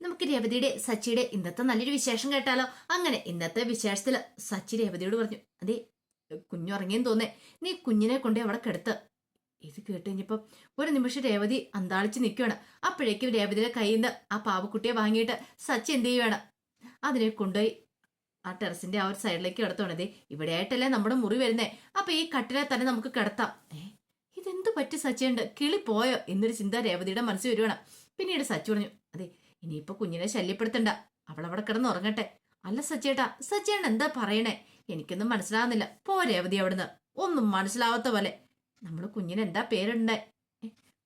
നമുക്ക് രേവതിയുടെ സച്ചിയുടെ ഇന്നത്തെ നല്ലൊരു വിശേഷം കേട്ടാലോ? അങ്ങനെ ഇന്നത്തെ വിശേഷത്തിൽ സച്ചി രേവതിയോട് പറഞ്ഞു അതെ കുഞ്ഞുറങ്ങിയെന്ന് തോന്നേ നീ കുഞ്ഞിനെ കൊണ്ട് അവിടെ കിടത്ത്. ഇത് കേട്ട് കഴിഞ്ഞപ്പം ഒരു നിമിഷം രേവതി അന്താളിച്ച് നിൽക്കുകയാണ് അപ്പോഴേക്കും രേവതിയുടെ കയ്യിൽ നിന്ന് ആ പാവക്കുട്ടിയെ വാങ്ങിയിട്ട് സച്ചി എന്ത് ചെയ്യുവാണ്? അതിനെ കൊണ്ടുപോയി ആ ടെറസിന്റെ ആ ഒരു സൈഡിലേക്ക് കിടത്തോണതേ ഇവിടെ ആയിട്ടല്ലേ നമ്മുടെ മുറി വരുന്നേ? അപ്പൊ ഈ കട്ടിലെ തന്നെ നമുക്ക് കിടത്താം. ഏ ഇതെന്ത് പറ്റി സച്ചിയുണ്ട് കിളി പോയോ? എന്നൊരു ചിന്ത രേവതിയുടെ മനസ്സിൽ വരുവാണ്. പിന്നീട് സച്ചി പറഞ്ഞു അതെ ഇനിയിപ്പോ കുഞ്ഞിനെ ശല്യപ്പെടുത്തണ്ട. അവളവിടെ കിടന്ന് ഉറങ്ങട്ടെ. അല്ല സച്ചേട്ടാ സച്ചേട്ടൻ എന്താ പറയണേ? എനിക്കൊന്നും മനസ്സിലാവുന്നില്ല. പോ രേവതി അവിടുന്ന്. ഒന്നും മനസ്സിലാവാത്ത പോലെ. നമ്മൾ കുഞ്ഞിന് എന്താ പേരിടണ്ടേ?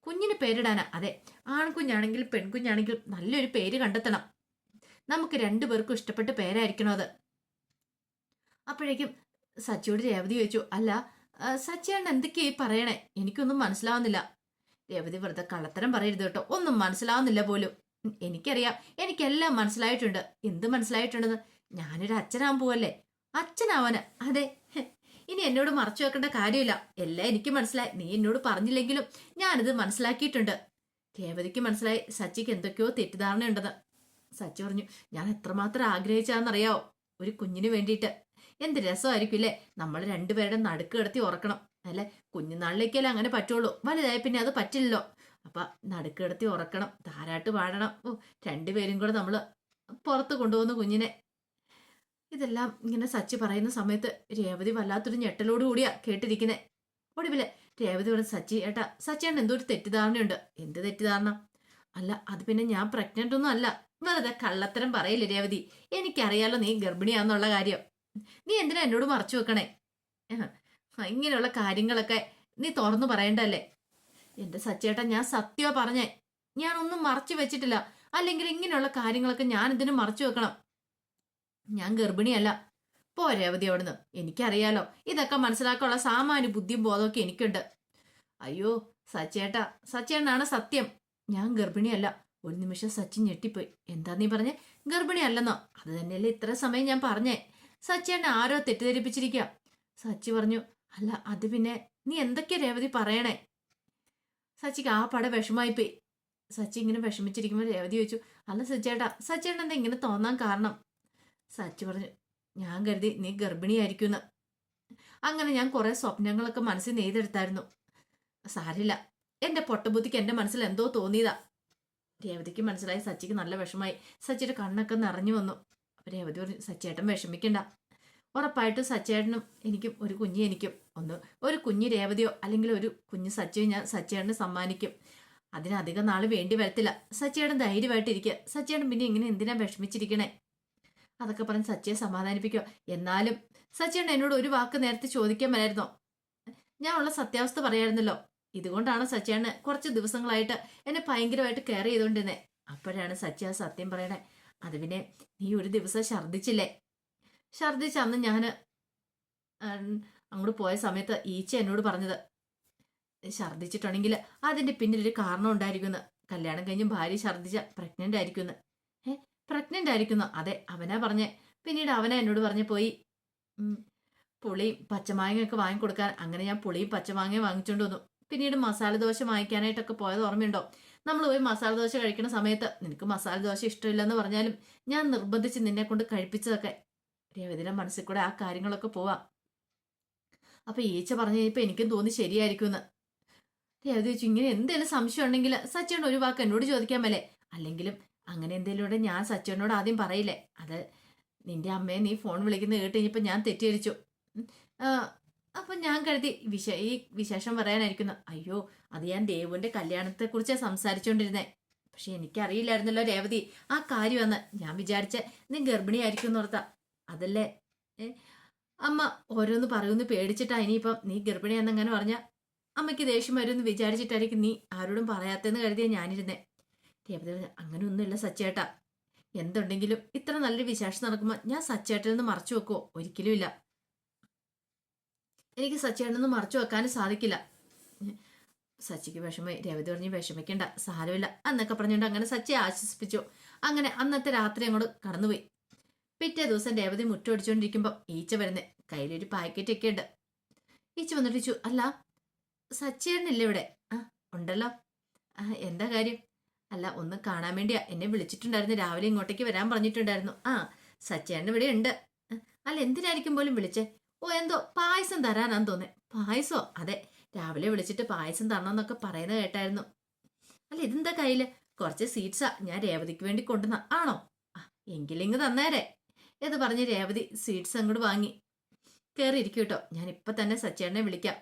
കുഞ്ഞിന് പേരിടാനാ. അതെ ആൺകുഞ്ഞാണെങ്കിലും പെൺകുഞ്ഞാണെങ്കിലും നല്ലൊരു പേര് കണ്ടെത്തണം. നമുക്ക് രണ്ടുപേർക്കും ഇഷ്ടപ്പെട്ട പേരായിരിക്കണം അത്. അപ്പോഴേക്കും സച്ചിയോട് രേവതി ചോദിച്ചു അല്ല സച്ചിയാണ് എന്തൊക്കെയാ ഈ പറയണേ? എനിക്കൊന്നും മനസ്സിലാവുന്നില്ല. രേവതി വെറുതെ കള്ളത്തരം പറയരുത് കേട്ടോ. ഒന്നും മനസ്സിലാവുന്നില്ല പോലും. എനിക്കറിയാം. എനിക്കെല്ലാം മനസ്സിലായിട്ടുണ്ട്. എന്ത് മനസ്സിലായിട്ടുണ്ടെന്ന്? ഞാനൊരു അച്ഛനാവാൻ പോവല്ലേ? അച്ഛനാവാന്. അതെ. ഇനി എന്നോട് മറച്ചു വെക്കേണ്ട കാര്യമില്ല. എല്ലാം എനിക്ക് മനസ്സിലായി. നീ എന്നോട് പറഞ്ഞില്ലെങ്കിലും ഞാനിത് മനസ്സിലാക്കിയിട്ടുണ്ട്. രേവതിക്ക് മനസ്സിലായി സച്ചിക്ക് എന്തൊക്കെയോ തെറ്റിദ്ധാരണയുണ്ടെന്ന്. സച്ചി പറഞ്ഞു ഞാൻ എത്രമാത്രം ആഗ്രഹിച്ചാന്നറിയാവോ ഒരു കുഞ്ഞിന് വേണ്ടിയിട്ട്. എന്ത് രസമായിരിക്കും നമ്മൾ രണ്ടുപേരുടെ നടുക്ക് കിടത്തി ഉറക്കണം. അല്ലെ? കുഞ്ഞുനാളിലേക്കല്ലേ അങ്ങനെ പറ്റുള്ളൂ. വലുതായി പിന്നെ അത് പറ്റില്ലല്ലോ. അപ്പൊ നടുക്ക് ഉറക്കണം. താരാട്ട് പാടണം. ഓ രണ്ടുപേരും കൂടെ നമ്മൾ പുറത്ത് കൊണ്ടുപോകുന്ന കുഞ്ഞിനെ. ഇതെല്ലാം ഇങ്ങനെ സച്ചി പറയുന്ന സമയത്ത് രേവതി വല്ലാത്തൊരു ഞെട്ടലോട് കൂടിയാ കേട്ടിരിക്കുന്നെ. ഒടുവില്ലേ രേവതി ഇവിടെ സച്ചി ഏട്ടാ സച്ചിയാണ് എന്തോ ഒരു തെറ്റിദ്ധാരണയുണ്ട്. എന്ത് തെറ്റിദ്ധാരണ? അല്ല അത് പിന്നെ ഞാൻ പ്രഗ്നന്റ് ഒന്നും അല്ല. വെറുതെ കള്ളത്തരം പറയില്ല രേവതി? എനിക്കറിയാലോ നീ ഗർഭിണിയാന്നുള്ള കാര്യം. നീ എന്തിനാ എന്നോട് മറച്ചു വെക്കണേ? ഇങ്ങനെയുള്ള കാര്യങ്ങളൊക്കെ നീ തുറന്നു പറയണ്ടല്ലേ എന്റെ സച്ചേട്ടൻ ഞാൻ സത്യമാ പറഞ്ഞേ. ഞാൻ ഒന്നും മറച്ചു വെച്ചിട്ടില്ല. അല്ലെങ്കിൽ ഇങ്ങനെയുള്ള കാര്യങ്ങളൊക്കെ ഞാൻ ഇതിന് മറച്ചു വെക്കണം. ഞാൻ ഗർഭിണിയല്ല. പോരെ രേവതി അവിടുന്ന്. എനിക്കറിയാലോ ഇതൊക്കെ മനസ്സിലാക്കാനുള്ള സാമാന്യ ബുദ്ധിയും ബോധമൊക്കെ എനിക്കുണ്ട്. അയ്യോ സച്ചേട്ടാ സച്ചേട്ടനാണ് സത്യം. ഞാൻ ഗർഭിണിയല്ല. ഒരു നിമിഷം സച്ചിൻ ഞെട്ടിപ്പോയി. എന്താ നീ പറഞ്ഞേ? ഗർഭിണിയല്ലെന്നോ? അത് തന്നെയല്ലേ ഇത്ര സമയം ഞാൻ പറഞ്ഞേ. സച്ചേട്ടനെ ആരോ തെറ്റിദ്ധരിപ്പിച്ചിരിക്കുക സച്ചി പറഞ്ഞു അല്ല അത് പിന്നെ നീ എന്തൊക്കെയാ രേവതി പറയണേ? സച്ചിക്ക് ആ പട വിഷമായിപ്പോയി സച്ചി ഇങ്ങനെ വിഷമിച്ചിരിക്കുമ്പോൾ രേവതി ചോദിച്ചു അല്ല സച്ചേട്ടാ സച്ചേട്ടൻ എന്താ ഇങ്ങനെ തോന്നാൻ കാരണം? സച്ചി പറഞ്ഞു ഞാൻ കരുതി നീ ഗർഭിണിയായിരിക്കുമെന്ന് അങ്ങനെ ഞാൻ കുറേ സ്വപ്നങ്ങളൊക്കെ മനസ്സിൽ നെയ്തെടുത്തായിരുന്നു. സാരില്ല എന്റെ പൊട്ടബുദ്ധിക്ക് എന്റെ മനസ്സിൽ എന്തോ തോന്നിയതാ. രേവതിക്ക് മനസ്സിലായി സച്ചിക്ക് നല്ല വിഷമായി സച്ചിയുടെ കണ്ണൊക്കെ നിറഞ്ഞു വന്നു. രേവതി പറഞ്ഞു സച്ചേട്ടൻ വിഷമിക്കണ്ട. ഉറപ്പായിട്ടും സച്ചേട്ടനും എനിക്കും ഒരു കുഞ്ഞി എനിക്കും ഒന്ന് ഒരു കുഞ്ഞ് രേവതിയോ അല്ലെങ്കിൽ ഒരു കുഞ്ഞ് സച്ചിയോ ഞാൻ സച്ചേട്ടന് സമ്മാനിക്കും. അതിനധികം നാൾ വേണ്ടി വരത്തില്ല. സച്ചേടൻ ധൈര്യമായിട്ടിരിക്കുക സച്ചേടൻ പിന്നെ ഇങ്ങനെ എന്തിനാ വിഷമിച്ചിരിക്കണേ? അതൊക്കെ പറഞ്ഞ് സച്ചയെ സമാധാനിപ്പിക്കുക. എന്നാലും സച്ചേടൻ എന്നോട് ഒരു വാക്ക് നേരത്തെ ചോദിക്കാൻ വരായിരുന്നോ ഞാൻ ഉള്ള സത്യാവസ്ഥ പറയായിരുന്നല്ലോ. ഇതുകൊണ്ടാണ് സച്ചേണ് കുറച്ച് ദിവസങ്ങളായിട്ട് എന്നെ ഭയങ്കരമായിട്ട് കെയർ ചെയ്തുകൊണ്ടിരുന്നേ അപ്പോഴാണ് സച്ചി ആ സത്യം പറയണേ. അത് പിന്നെ നീ ഒരു ദിവസം ഛർദ്ദിച്ചില്ലേ? ഛർദ്ദിച്ച അന്ന് ഞാൻ അങ്ങോട്ട് പോയ സമയത്ത് ഈച്ച എന്നോട് പറഞ്ഞത് ഛർദ്ദിച്ചിട്ടുണ്ടെങ്കിൽ അതിന്റെ പിന്നിലൊരു കാരണം ഉണ്ടായിരിക്കുന്നു. കല്യാണം കഴിഞ്ഞ് ഭാര്യ ഛർദ്ദിച്ച പ്രഗ്നന്റ് ആയിരിക്കുന്നു. ഏ പ്രഗ്നന്റ് ആയിരിക്കുന്നു. അതെ അവനാ പറഞ്ഞേ. പിന്നീട് അവനാ എന്നോട് പറഞ്ഞു പോയി പുളിയും പച്ചമാങ്ങയൊക്കെ വാങ്ങിക്കൊടുക്കാൻ. അങ്ങനെ ഞാൻ പുളിയും പച്ചമാങ്ങയും വാങ്ങിച്ചുകൊണ്ട് വന്നു. പിന്നീട് മസാല ദോശ വാങ്ങിക്കാനായിട്ടൊക്കെ പോയത് ഓർമ്മയുണ്ടോ? നമ്മൾ പോയി മസാല ദോശ കഴിക്കുന്ന സമയത്ത് നിനക്ക് മസാല ദോശ ഇഷ്ടമില്ലെന്ന് പറഞ്ഞാലും ഞാൻ നിർബന്ധിച്ച് നിന്നെ കൊണ്ട് കഴിപ്പിച്ചതൊക്കെ. രേവതിയുടെ മനസ്സിൽ കൂടെ ആ കാര്യങ്ങളൊക്കെ പോവാം. അപ്പൊ ഈച്ച പറഞ്ഞു കഴിഞ്ഞപ്പോ എനിക്കും തോന്നി ശരിയായിരിക്കുമെന്ന് രേവതി ചോദിച്ചു ഇങ്ങനെ എന്തെങ്കിലും സംശയം ഉണ്ടെങ്കിൽ സച്ചേട്ടൻ ഒരു വാക്ക് എന്നോട് ചോദിക്കാൻ മേലെ. അല്ലെങ്കിലും അങ്ങനെ എന്തെങ്കിലും ഉണ്ടെങ്കിൽ ഞാൻ സച്ചേട്ടനോട് ആദ്യം പറയില്ലേ? അത് നിന്റെ അമ്മയെ നീ ഫോൺ വിളിക്കുന്നത് കേട്ട് കഴിഞ്ഞപ്പോ ഞാൻ തെറ്റിദ്ധരിച്ചു. അപ്പൊ ഞാൻ കരുതി വിശ ഈ വിശേഷം പറയാനായിരിക്കുന്നു. അയ്യോ അത് ഞാൻ ദേവുവിന്റെ കല്യാണത്തെ കുറിച്ചാണ് സംസാരിച്ചുകൊണ്ടിരുന്നേ പക്ഷെ എനിക്കറിയില്ലായിരുന്നല്ലോ രേവതി. ആ കാര്യം കാര്യമെന്ന് ഞാൻ വിചാരിച്ച നീ ഗർഭിണിയായിരിക്കും എന്ന് ഓർത്താ. അതല്ലേ? അമ്മ ഓരോന്ന് പറയുമെന്ന് പേടിച്ചിട്ടാ ഇനിയിപ്പം നീ ഗർഭിണിയാന്ന് അങ്ങനെ പറഞ്ഞ അമ്മയ്ക്ക് ദേഷ്യം വരുമെന്ന് വിചാരിച്ചിട്ടായിരിക്കും നീ ആരോടും പറയാത്തെന്ന് കരുതിയ ഞാനിരുന്നേ. പറഞ്ഞു അങ്ങനെ ഒന്നുമില്ല സച്ചേട്ടാ. എന്തുണ്ടെങ്കിലും ഇത്ര നല്ലൊരു വിശേഷം നടക്കുമ്പോൾ ഞാൻ സച്ചേട്ടനിൽ നിന്ന് മറച്ചു വെക്കുവോ? ഒരിക്കലും ഇല്ല. എനിക്ക് സച്ചേട്ടനിൽ നിന്ന് മറച്ചു വെക്കാനും സാധിക്കില്ല. സച്ചിക്ക് വിഷമമായി. രേവതി പറഞ്ഞ് വിഷമിക്കണ്ട സാരമില്ല. എന്നൊക്കെ പറഞ്ഞുകൊണ്ട് അങ്ങനെ സച്ചിയെ ആശ്വസിപ്പിച്ചു. അങ്ങനെ അന്നത്തെ രാത്രി അങ്ങോട്ട് കടന്നുപോയി. പിറ്റേ ദിവസം രേവതി മുറ്റമടിച്ചുകൊണ്ടിരിക്കുമ്പോൾ ഈച്ച വരുന്നേ കയ്യിലൊരു പാക്കറ്റ് ഒക്കെ ഉണ്ട് ഈച്ച വന്നിട്ട് അല്ല സച്ചേട്ടനില്ല ഇവിടെ? ആ ഉണ്ടല്ലോ. എന്താ കാര്യം? അല്ല ഒന്ന് കാണാൻ വേണ്ടിയാ എന്നെ വിളിച്ചിട്ടുണ്ടായിരുന്നു രാവിലെ ഇങ്ങോട്ടേക്ക് വരാൻ പറഞ്ഞിട്ടുണ്ടായിരുന്നു. ആ സച്ചേട്ടൻ ഇവിടെ ഉണ്ട്. അല്ല എന്തിനായിരിക്കും പോലും വിളിച്ചേ? ഓ എന്തോ പായസം തരാനാന്ന് തോന്നേ പായസോ? അതെ രാവിലെ വിളിച്ചിട്ട് പായസം തരണമെന്നൊക്കെ പറയുന്നത് കേട്ടായിരുന്നു. അല്ല ഇതെന്താ കയ്യിൽ? കുറച്ച് സീറ്റ്സാ ഞാൻ രേവതിക്ക് വേണ്ടി കൊണ്ടുവന്ന ആണോ? ആ, എങ്കിലിങ്ങ് തന്നേരെ. എന്ന് പറഞ്ഞ് രേവതി സ്വീറ്റ്സ് അങ്ങോട്ട് വാങ്ങി. കയറി ഇരിക്കും കേട്ടോ ഞാൻ ഇപ്പം തന്നെ സച്ചേട്ടനെ വിളിക്കാം.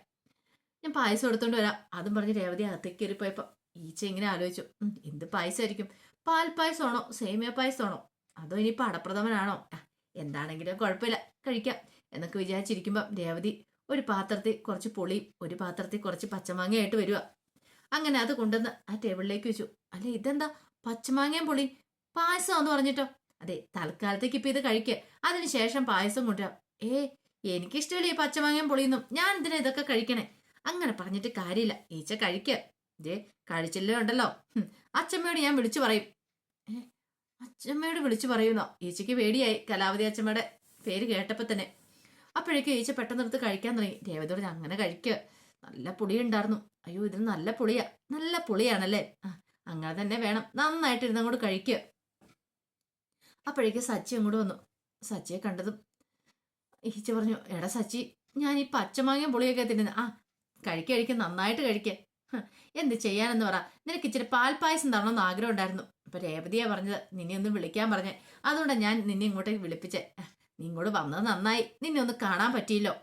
ഞാൻ പായസം എടുത്തോണ്ട് വരാം. അതും പറഞ്ഞ് രേവതി അകത്തേക്ക് കയറി പോയപ്പോ ഈച്ച ഇങ്ങനെ ആലോചിച്ചു. "ഉം, എന്ത് പായസമായിരിക്കും പാൽ പായസമാണോ? സേമിയ പായസമാണോ? അതോ ഇനി പടപ്രഥമനാണോ ആ, എന്താണെങ്കിലും കുഴപ്പമില്ല. കഴിക്കാം. എന്നൊക്കെ വിചാരിച്ചിരിക്കുമ്പം രേവതി ഒരു പാത്രത്തിൽ കുറച്ച് പുളിയും ഒരു പാത്രത്തിൽ കുറച്ച് പച്ചമാങ്ങയായിട്ട് വരിക. അങ്ങനെ അത് കൊണ്ടുവന്ന് ആ ടേബിളിലേക്ക് വെച്ചു. അല്ല ഇതെന്താ? പച്ചമാങ്ങയും പുളിയും? പായസമാന്ന് പറഞ്ഞിട്ടോ? അതെ തൽക്കാലത്തേക്ക് ഇപ്പൊ ഇത് കഴിക്കുക അതിനുശേഷം പായസം കൊണ്ടുവരാം. ഏ എനിക്കിഷ്ടമില്ല ഈ പച്ചമാങ്ങയും പൊളിയുന്നും? ഞാൻ എന്തിനാ ഇതൊക്കെ കഴിക്കണേ? അങ്ങനെ പറഞ്ഞിട്ട് കാര്യമില്ല. ഈച്ച കഴിക്കുക ഇതേ കഴിച്ചില്ലേ ഉണ്ടല്ലോ. അച്ഛമ്മയോട് അച്ചമ്മയോട് ഞാൻ വിളിച്ചു പറയും. അച്ഛമ്മയോട് അച്ചമ്മയോട് വിളിച്ചു പറയുന്നോ? ഈച്ചയ്ക്ക് പേടിയായി കലാവതി അച്ചമ്മയുടെ പേര് കേട്ടപ്പോ തന്നെ. അപ്പോഴേക്കും ഈച്ച പെട്ടെന്ന് എടുത്ത് കഴിക്കാൻ തുടങ്ങി. രേവതിയോട് ഞാൻ അങ്ങനെ കഴിക്കുക നല്ല പുളി ഉണ്ടായിരുന്നു അയ്യോ ഇതിന് നല്ല പുളിയാ. നല്ല പുളിയാണല്ലേ? അങ്ങനെ തന്നെ വേണം. നന്നായിട്ട് ഇരുന്നങ്ങോട്ട് കഴിക്കുക അപ്പോഴേക്കും സച്ചി അങ്ങോട്ട് വന്നു. സച്ചിയെ കണ്ടതും ഈച്ച പറഞ്ഞു എടാ സച്ചി ഞാൻ ഈ പച്ചമാങ്ങയും പുളിയൊക്കെ തിന്നുന്നത് ആ കഴിക്കുക കഴിക്കുക നന്നായിട്ട് കഴിക്കുക എന്ത് ചെയ്യാനെന്ന് പറ. നിനക്ക് ഇച്ചിരി പാൽപ്പായസം തരണമെന്ന് ആഗ്രഹം ഉണ്ടായിരുന്നു അപ്പൊ രേവതിയാ പറഞ്ഞത് നിന്നെ ഒന്ന് വിളിക്കാൻ പറഞ്ഞേ. അതുകൊണ്ടാണ് ഞാൻ നിന്നെ ഇങ്ങോട്ടേക്ക് വിളിപ്പിച്ചേ. നീ ഇങ്ങോട്ട് വന്നത് നന്നായി. നിന്നെ ഒന്ന് കാണാൻ പറ്റിയില്ലോ.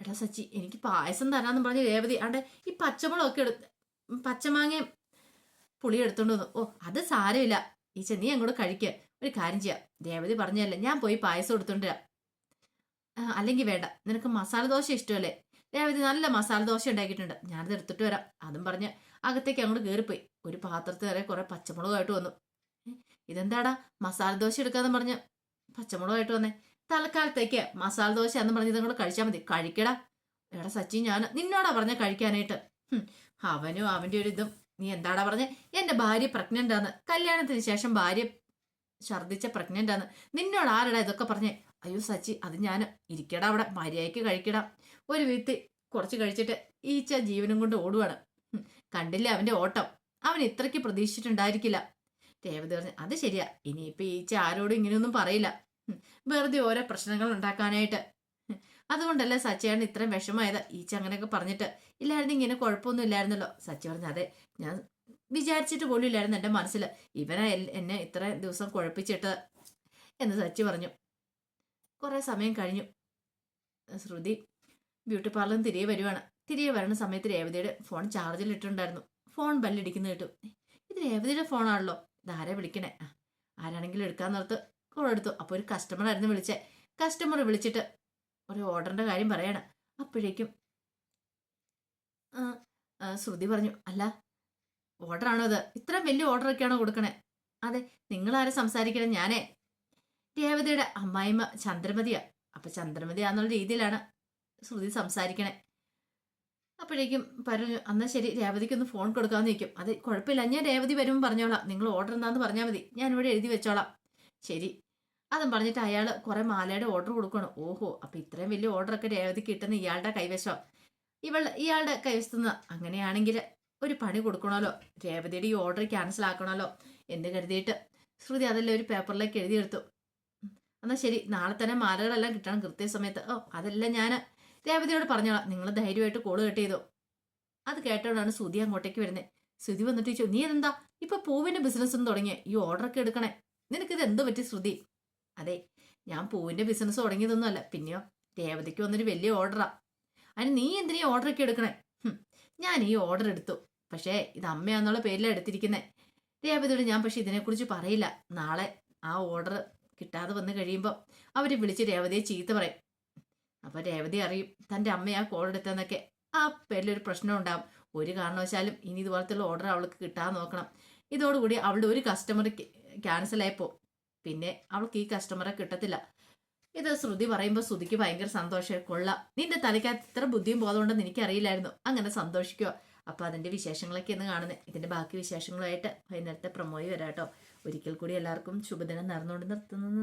എടാ സച്ചി എനിക്ക് പായസം തരാന്ന് പറഞ്ഞ് രേവതി അവിടെ ഈ പച്ചമുളകൊക്കെ എടുത്ത് പച്ചമാങ്ങയും പുളി എടുത്തോണ്ട് വന്നു. ഓ അത് സാരമില്ല. ഈച്ച നീ അങ്ങോട്ട് കഴിക്കുക ഒരു കാര്യം ചെയ്യാം. രേവതി പറഞ്ഞല്ലേ ഞാൻ പോയി പായസം എടുത്തോണ്ട് വരാം. അല്ലെങ്കിൽ വേണ്ട. നിനക്ക് മസാല ദോശ ഇഷ്ടമല്ലേ? രേവതി നല്ല മസാല ദോശ ഉണ്ടാക്കിയിട്ടുണ്ട്. ഞാനത് എടുത്തിട്ട് വരാം. അതും പറഞ്ഞ് അകത്തേക്ക് അങ്ങോട്ട് കയറിപ്പോയി ഒരു പാത്രത്തിൽ വരെ കുറെ പച്ചമുളകായിട്ട് വന്നു. ഇതെന്താടാ? മസാല ദോശ എടുക്കാന്ന് പറഞ്ഞ് പച്ചമുളകായിട്ട് വന്നേ. തൽക്കാലത്തേക്ക് മസാല ദോശ എന്ന് പറഞ്ഞ് ഇതങ്ങോട്ട് കഴിച്ചാൽ മതി. കഴിക്കടാ. എടാ സച്ചി ഞാൻ നിന്നോടാ പറഞ്ഞ കഴിക്കാനായിട്ട്. അവനും അവന്റെ ഒരു ഇതും. നീ എന്താടാ പറഞ്ഞേ? എന്റെ ഭാര്യ പ്രഗ്നന്റ് ആണ് കല്യാണത്തിന് ശേഷം ഭാര്യ ഛർദിച്ച പ്രഗ്നന്റ് ആണ് നിന്നോട് ആരടാ ഇതൊക്കെ പറഞ്ഞേ? അയ്യോ സച്ചി അത് ഞാൻ ഇരിക്കടാ അവിടെ മര്യാദയ്ക്ക് കഴിക്കടാ. ഒരു വീട്ടിൽ കുറച്ച് കഴിച്ചിട്ട് ഈച്ച ജീവനും കൊണ്ട് ഓടുവാണ്. കണ്ടില്ല അവന്റെ ഓട്ടം? അവൻ ഇത്രയ്ക്ക് പ്രതീക്ഷിച്ചിട്ടുണ്ടായിരിക്കില്ല. രേവതി പറഞ്ഞു അത് ശരിയാ. ഇനിയിപ്പോ ഈച്ച ആരോടും ഇങ്ങനെയൊന്നും പറയില്ല. വെറുതെ ഓരോ പ്രശ്നങ്ങൾ ഉണ്ടാക്കാനായിട്ട്. അതുകൊണ്ടല്ലേ സച്ചയാണ് ഇത്രയും വിഷമായത് ഈച്ച അങ്ങനെയൊക്കെ പറഞ്ഞിട്ട് ഇല്ലായിരുന്നു ഇങ്ങനെ കുഴപ്പമൊന്നും ഇല്ലായിരുന്നല്ലോ. സച്ചി പറഞ്ഞു അതെ ഞാൻ വിചാരിച്ചിട്ട് പോലും ഇല്ലായിരുന്നു എന്റെ മനസ്സിൽ. ഇവനെ എന്നെ ഇത്ര ദിവസം കുഴപ്പിച്ചിട്ട് എന്ന് സച്ചി പറഞ്ഞു. കുറേ സമയം കഴിഞ്ഞു. ശ്രുതി ബ്യൂട്ടി പാർലറിൽ തിരികെ വരുവാണ്. തിരികെ വരുന്ന സമയത്ത് രേവതിയുടെ ഫോൺ ചാർജിൽ ഇട്ടിട്ടുണ്ടായിരുന്നു. ഫോൺ ബെല്ലടിക്കുന്ന കേട്ടു. ഇത് രേവതിയുടെ ഫോണാണല്ലോ. ഇതാരാ വിളിക്കണേ? ആരാണെങ്കിലും എടുക്കാൻ നിർത്ത് കോൾ എടുത്തു. അപ്പോൾ ഒരു കസ്റ്റമർ ആയിരുന്നു വിളിച്ചേ. കസ്റ്റമർ വിളിച്ചിട്ട് ഒരു ഓർഡറിന്റെ കാര്യം പറയാണ്. അപ്പോഴേക്കും ശ്രുതി പറഞ്ഞു അല്ല ഓർഡറാണോ അത് ഇത്ര വലിയ ഓർഡറൊക്കെയാണോ കൊടുക്കണേ? അതെ നിങ്ങൾ ആരെ സംസാരിക്കണം? ഞാനേ. രേവതിയുടെ അമ്മായിമ്മ ചന്ദ്രമതിയാ. അപ്പൊ ചന്ദ്രമതിയാന്നുള്ള രീതിയിലാണ് ശ്രുതി സംസാരിക്കണേ. അപ്പോഴേക്കും പറഞ്ഞു എന്നാൽ ശരി രേവതിക്ക് ഒന്ന് ഫോൺ കൊടുക്കാമെന്ന് നിൽക്കും അത് കുഴപ്പമില്ല ഞാൻ രേവതി വരുമ്പോൾ പറഞ്ഞോളാം. നിങ്ങൾ ഓർഡർ എന്താന്ന് പറഞ്ഞാൽ മതി. ഞാൻ ഇവിടെ എഴുതി വെച്ചോളാം. ശരി അതും പറഞ്ഞിട്ട് അയാൾ കുറെ മാലയുടെ ഓർഡർ കൊടുക്കണം ഓഹോ അപ്പൊ ഇത്രയും വലിയ ഓർഡറൊക്കെ രേവതി കിട്ടുന്ന ഇയാളുടെ കൈവശം. ഇവൾ ഇയാളുടെ കൈവശത്തുനിന്ന് അങ്ങനെയാണെങ്കിൽ ഒരു പണി കൊടുക്കണമല്ലോ. രേവതിയുടെ ഈ ഓർഡർ ക്യാൻസൽ ആക്കണമല്ലോ എന്ന് കരുതിയിട്ട് ശ്രുതി അതെല്ലാം ഒരു പേപ്പറിലേക്ക് എഴുതിയെടുത്തു. എന്നാൽ എന്നാ ശരി നാളെ തന്നെ മാലകളെല്ലാം കിട്ടണം കൃത്യസമയത്ത്. ഓ അതെല്ലാം ഞാൻ രേവതിയോട് പറഞ്ഞോളാം. നിങ്ങൾ ധൈര്യമായിട്ട് കോൾ കട്ട് അത് കേട്ടോണ്ടാണ് ശ്രുതി അങ്ങോട്ടേക്ക് വരുന്നത് ശ്രുതി വന്നിട്ട് ചോദിച്ചു നീ എന്താ ഇപ്പൊ പൂവിന്റെ ബിസിനസ് ഒന്നും തുടങ്ങിയ? ഈ ഓർഡർ ഒക്കെ എടുക്കണേ? നിനക്കിത് എന്ത് പറ്റി ശ്രുതി? അതെ ഞാൻ പൂവിന്റെ ബിസിനസ് തുടങ്ങിയതൊന്നും അല്ല പിന്നെയോ രേവതിക്ക് വന്നൊരു വലിയ ഓർഡറാ അതിന് നീ എന്തിനാ ഓർഡറൊക്കെ എടുക്കണേ? ഞാൻ ഈ ഓർഡർ എടുത്തു. പക്ഷേ ഇത് അമ്മയാന്നുള്ള പേരിലാണ് എടുത്തിരിക്കുന്നത് രേവതിയോട് ഞാൻ പക്ഷെ ഇതിനെക്കുറിച്ച് പറയില്ല. നാളെ ആ ഓർഡർ കിട്ടാതെ വന്നു കഴിയുമ്പോൾ അവർ വിളിച്ച് രേവതിയെ ചീത്ത പറയും. അപ്പോൾ രേവതി അറിയും തന്റെ അമ്മ ആ കോൾ എടുത്തതെന്നൊക്കെ. ആ പേരിലൊരു പ്രശ്നം ഉണ്ടാവും. ഒരു കാരണവശാലും ഇനി ഇതുപോലത്തുള്ള ഓർഡർ അവൾക്ക് കിട്ടാൻ നോക്കണം. ഇതോടുകൂടി അവളുടെ ഒരു കസ്റ്റമർ ക്യാൻസൽ ആയപ്പോ പിന്നെ അവൾക്ക് ഈ കസ്റ്റമറെ കിട്ടത്തില്ല. ഇത് ശ്രുതി പറയുമ്പോൾ ശ്രുതിക്ക് ഭയങ്കര സന്തോഷം. കൊള്ളാം. നിന്റെ തലയ്ക്കകത്ത് ഇത്ര ബുദ്ധിയും ബോധമുണ്ടെന്ന് എനിക്കറിയില്ലായിരുന്നു. അങ്ങനെ സന്തോഷിക്കുക അപ്പോൾ അതിന്റെ വിശേഷങ്ങളൊക്കെ ഇന്ന് കാണുന്നത് ഇതിന്റെ ബാക്കി വിശേഷങ്ങളുമായിട്ട് വൈകുന്നേരത്തെ പ്രമോയി വരാട്ടോ. ഒരിക്കൽ കൂടി എല്ലാവർക്കും ശുഭദിനം നടന്നുകൊണ്ട് നിർത്തുന്നു.